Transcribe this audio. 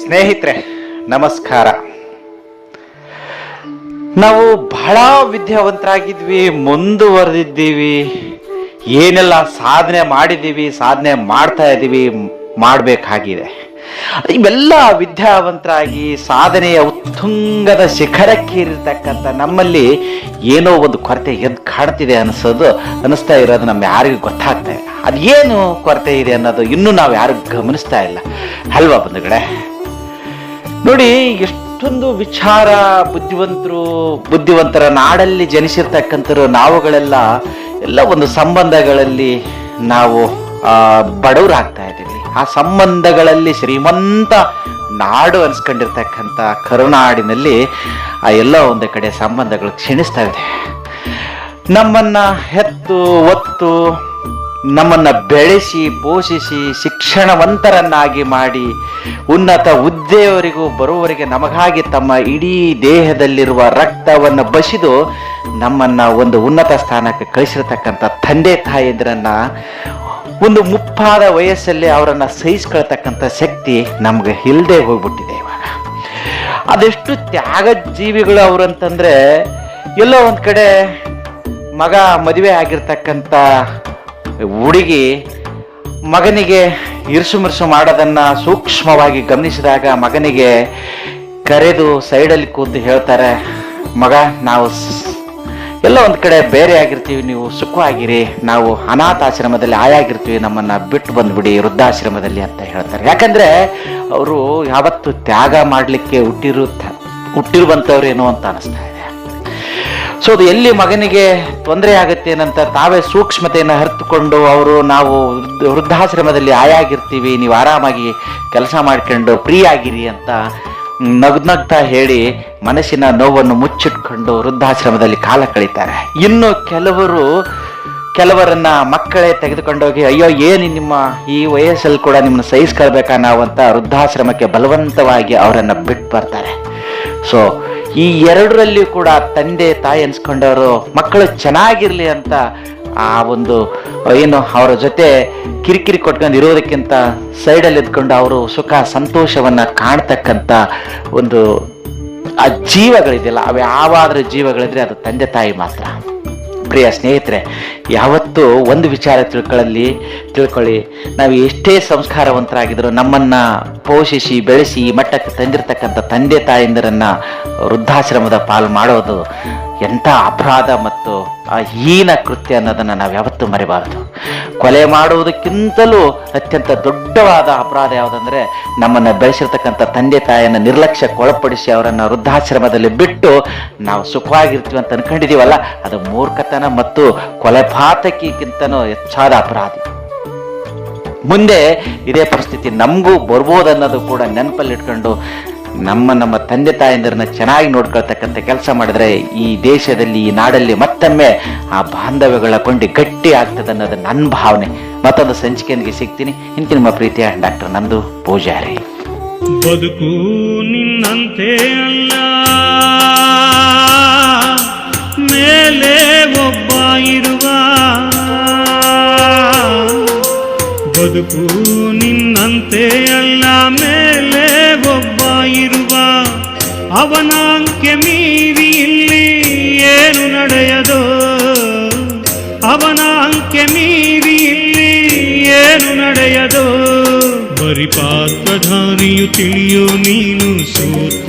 ಸ್ನೇಹಿತರೆ ನಮಸ್ಕಾರ. ನಾವು ಬಹಳ ವಿದ್ಯಾವಂತರಾಗಿದ್ವಿ ಮುಂದುವರೆದಿದ್ದೀವಿ ಏನೆಲ್ಲ ಸಾಧನೆ ಮಾಡಿದ್ದೀವಿ ಸಾಧನೆ ಮಾಡ್ತಾ ಇದ್ದೀವಿ ಮಾಡಬೇಕಾಗಿದೆ. ಇವೆಲ್ಲ ವಿದ್ಯಾವಂತರಾಗಿ ಸಾಧನೆಯ ಉತ್ತುಂಗದ ಶಿಖರಕ್ಕೇರಿರ್ತಕ್ಕಂಥ ನಮ್ಮಲ್ಲಿ ಏನೋ ಒಂದು ಕೊರತೆ ಎದ್ದು ಕಾಣ್ತಿದೆ ಅನಿಸೋದು, ಅನಿಸ್ತಾ ಇರೋದು ನಮ್ಮ ಯಾರಿಗೂ ಗೊತ್ತಾಗ್ತಾ ಇಲ್ಲ. ಅದೇನು ಕೊರತೆ ಇದೆ ಅನ್ನೋದು ಇನ್ನೂ ನಾವು ಯಾರು ಗಮನಿಸ್ತಾ ಇಲ್ಲ. ಅಲ್ವಾ ಬಂಧುಗಳೇ? ನೋಡಿ, ಎಷ್ಟೊಂದು ವಿಚಾರ ಬುದ್ಧಿವಂತರು, ಬುದ್ಧಿವಂತರ ನಾಡಲ್ಲಿ ಜನಿಸಿರ್ತಕ್ಕಂಥರು ನಾವುಗಳೆಲ್ಲ ಎಲ್ಲ ಒಂದು ಸಂಬಂಧಗಳಲ್ಲಿ ನಾವು ಬಡವರಾಗ್ತಾ ಇದ್ದೀವಿ. ಆ ಸಂಬಂಧಗಳಲ್ಲಿ ಶ್ರೀಮಂತ ನಾಡು ಅನ್ಸ್ಕೊಂಡಿರ್ತಕ್ಕಂಥ ಕರುನಾಡಿನಲ್ಲಿ ಆ ಎಲ್ಲ ಒಂದು ಕಡೆ ಸಂಬಂಧಗಳು ಕ್ಷೀಣಿಸ್ತಾ ಇದೆ. ನಮ್ಮನ್ನ ಹೆತ್ತು, ಒತ್ತು, ನಮ್ಮನ್ನ ಬೆಳೆಸಿ, ಪೋಷಿಸಿ, ಶಿಕ್ಷಣವಂತರನ್ನಾಗಿ ಮಾಡಿ ಉನ್ನತ ಹುದ್ದೆಯವರಿಗೂ ಬರುವವರಿಗೆ ನಮಗಾಗಿ ತಮ್ಮ ಇಡೀ ದೇಹದಲ್ಲಿರುವ ರಕ್ತವನ್ನು ಬಸಿದು ನಮ್ಮನ್ನ ಒಂದು ಉನ್ನತ ಸ್ಥಾನಕ್ಕೆ ಕಳಿಸಿರ್ತಕ್ಕಂಥ ತಂದೆ ತಾಯಿಯಂದ್ರನ್ನ ಒಂದು ಮುಪ್ಪಾದ ವಯಸ್ಸಲ್ಲಿ ಅವರನ್ನು ಸಹಿಸ್ಕೊಳ್ತಕ್ಕಂಥ ಶಕ್ತಿ ನಮ್ಗೆ ಇಲ್ಲದೆ ಹೋಗ್ಬಿಟ್ಟಿದೆ ಇವಾಗ. ಅದೆಷ್ಟು ತ್ಯಾಗ ಜೀವಿಗಳು ಅವರಂತಂದ್ರೆ, ಎಲ್ಲೋ ಒಂದು ಕಡೆ ಮಗ ಮದುವೆ ಆಗಿರ್ತಕ್ಕಂಥ ಹುಡುಗಿ ಮಗನಿಗೆ ಇರುಸು ಮಿರುಸು ಮಾಡೋದನ್ನು ಸೂಕ್ಷ್ಮವಾಗಿ ಗಮನಿಸಿದಾಗ ಮಗನಿಗೆ ಕರೆದು ಸೈಡಲ್ಲಿ ಕೂತು ಹೇಳ್ತಾರೆ, ಮಗ, ನಾವು ಎಲ್ಲ ಒಂದು ಕಡೆ ಬೇರೆ ಆಗಿರ್ತೀವಿ, ನೀವು ಸುಖವಾಗಿರಿ, ನಾವು ಅನಾಥಾಶ್ರಮದಲ್ಲಿ ಆಯಾಗಿರ್ತೀವಿ, ನಮ್ಮನ್ನ ಬಿಟ್ಟು ಬಂದ್ಬಿಡಿ, ವೃದ್ಧಾಶ್ರಮದಲ್ಲಿ ಅಂತ ಹೇಳ್ತಾರೆ. ಯಾಕಂದ್ರೆ ಅವರು ಯಾವತ್ತು ತ್ಯಾಗ ಮಾಡಲಿಕ್ಕೆ ಹುಟ್ಟಿರು ಹುಟ್ಟಿರುವಂಥವ್ರೇನೋ ಅಂತ ಅನಿಸ್ತಾ ಇದೆ. ಸೊ ಅದು ಎಲ್ಲಿ ಮಗನಿಗೆ ತೊಂದರೆ ಆಗುತ್ತೆ ಅಂತ ತಾವೇ ಸೂಕ್ಷ್ಮತೆಯನ್ನು ಹರಿತುಕೊಂಡು ಅವರು ನಾವು ವೃದ್ಧ- ವೃದ್ಧಾಶ್ರಮದಲ್ಲಿ ಆಯಾಗಿರ್ತೀವಿ, ನೀವು ಆರಾಮಾಗಿ ಕೆಲಸ ಮಾಡ್ಕೊಂಡು, ಫ್ರೀ ಆಗಿರಿ ಅಂತ ನಗ್ನಗ್ತಾ ಹೇಳಿ ಮನಸ್ಸಿನ ನೋವನ್ನು ಮುಚ್ಚಿಟ್ಕೊಂಡು ವೃದ್ಧಾಶ್ರಮದಲ್ಲಿ ಕಾಲ ಕಳೀತಾರೆ. ಇನ್ನು ಕೆಲವರು, ಕೆಲವರನ್ನ ಮಕ್ಕಳೇ ತೆಗೆದುಕೊಂಡೋಗಿ, ಅಯ್ಯೋ, ಏನು ನಿಮ್ಮ ಈ ವಯಸ್ಸಲ್ಲಿ ಕೂಡ ನಿಮ್ಮನ್ನು ಸಹಿಸ್ಕೊಳ್ಬೇಕಾ ನಾವು? ವೃದ್ಧಾಶ್ರಮಕ್ಕೆ ಬಲವಂತವಾಗಿ ಅವರನ್ನು ಬಿಟ್ಟು ಬರ್ತಾರೆ. ಸೊ ಈ ಎರಡರಲ್ಲಿ ಕೂಡ ತಂದೆ ತಾಯಿ ಅನ್ಸ್ಕೊಂಡವರು ಮಕ್ಕಳು ಚೆನ್ನಾಗಿರ್ಲಿ ಅಂತ ಆ ಒಂದು ಏನು ಅವರ ಜೊತೆ ಕಿರಿಕಿರಿ ಕೊಟ್ಕೊಂಡು ಇರೋದಕ್ಕಿಂತ ಸೈಡಲ್ಲಿ ಎದ್ಕೊಂಡು ಅವರು ಸುಖ ಸಂತೋಷವನ್ನು ಕಾಣ್ತಕ್ಕಂಥ ಒಂದು, ಆ ಜೀವಗಳಿದೆಯಲ್ಲ, ಅವು ಯಾವಾದರೂ ಜೀವಗಳಿದ್ರೆ ಅದು ತಂದೆ ತಾಯಿ ಮಾತ್ರ. ಪ್ರಿಯ ಸ್ನೇಹಿತರೆ, ಯಾವತ್ತೂ ಒಂದು ವಿಚಾರ ತಿಳ್ಕೊಳ್ಳಲಿ, ತಿಳ್ಕೊಳ್ಳಿ. ನಾವು ಎಷ್ಟೇ ಸಂಸ್ಕಾರವಂತರಾಗಿದ್ದರೂ ನಮ್ಮನ್ನು ಪೋಷಿಸಿ, ಬೆಳೆಸಿ, ಈ ಮಟ್ಟಕ್ಕೆ ತಂದಿರತಕ್ಕಂಥ ತಂದೆ ತಾಯಂದಿರನ್ನು ವೃದ್ಧಾಶ್ರಮದ ಪಾಲು ಮಾಡೋದು ಎಂಥ ಅಪರಾಧ ಮತ್ತು ಆ ಹೀನ ಕೃತ್ಯ ಅನ್ನೋದನ್ನು ನಾವು ಯಾವತ್ತೂ ಮರೆಬಾರದು. ಕೊಲೆ ಮಾಡುವುದಕ್ಕಿಂತಲೂ ಅತ್ಯಂತ ದೊಡ್ಡವಾದ ಅಪರಾಧ ಯಾವುದಂದರೆ ನಮ್ಮನ್ನು ಬೆಳೆಸಿರ್ತಕ್ಕಂಥ ತಂದೆ ತಾಯಿಯನ್ನು ನಿರ್ಲಕ್ಷ್ಯಕ್ಕೆ ಒಳಪಡಿಸಿ ಅವರನ್ನು ವೃದ್ಧಾಶ್ರಮದಲ್ಲಿ ಬಿಟ್ಟು ನಾವು ಸುಖವಾಗಿರ್ತೀವಿ ಅಂತ ಅನ್ಕೊಂಡಿದ್ದೀವಲ್ಲ ಅದು ಮೂರ್ಖತನ ಮತ್ತು ಕೊಲೆಪಾತಕಿಗಿಂತನೂ ಹೆಚ್ಚಾದ ಅಪರಾಧ. ಮುಂದೆ ಇದೇ ಪರಿಸ್ಥಿತಿ ನಮಗೂ ಬರ್ಬೋದು ಅನ್ನೋದು ಕೂಡ ನೆನಪಲ್ಲಿ ಇಟ್ಕೊಂಡು ನಮ್ಮ ನಮ್ಮ ತಂದೆ ತಾಯಂದಿರನ್ನ ಚೆನ್ನಾಗಿ ನೋಡ್ಕೊಳ್ತಕ್ಕಂಥ ಕೆಲಸ ಮಾಡಿದ್ರೆ ಈ ದೇಶದಲ್ಲಿ, ಈ ನಾಡಲ್ಲಿ ಮತ್ತೊಮ್ಮೆ ಆ ಬಾಂಧವ್ಯಗಳ ಕೊಂಡಿ ಗಟ್ಟಿ ಆಗ್ತದೆ ಅನ್ನೋದು ನನ್ನ ಭಾವನೆ. ಮತ್ತೊಂದು ಸಂಚಿಕೆಯೊಂದಿಗೆ ಸಿಗ್ತೀನಿ. ಇಂತಿ ನಿಮ್ಮ ಪ್ರೀತಿಯ ಡಾಕ್ಟರ್ ನಂದು ಪೂಜಾರಿ. ಬದುಕು ನಿನ್ನಂತೆ ಅಲ್ಲ. ಮೇಲೆ ಒಬ್ಬ ಇರುವ. ಬದುಕು ನಿನ್ನಂತೆ ಅವನ ಅಂಕೆ ಮೀರಿ ಇಲ್ಲಿ ಏನು ನಡೆಯದು? ಅವನಾಂಕೆ ಮೀರಿ ಇಲ್ಲಿ ಏನು ನಡೆಯದೋ? ಬರಿಪಾತ್ರಧಾರಿಯು ತಿಳಿಯೋ ನೀನು ಸೋತು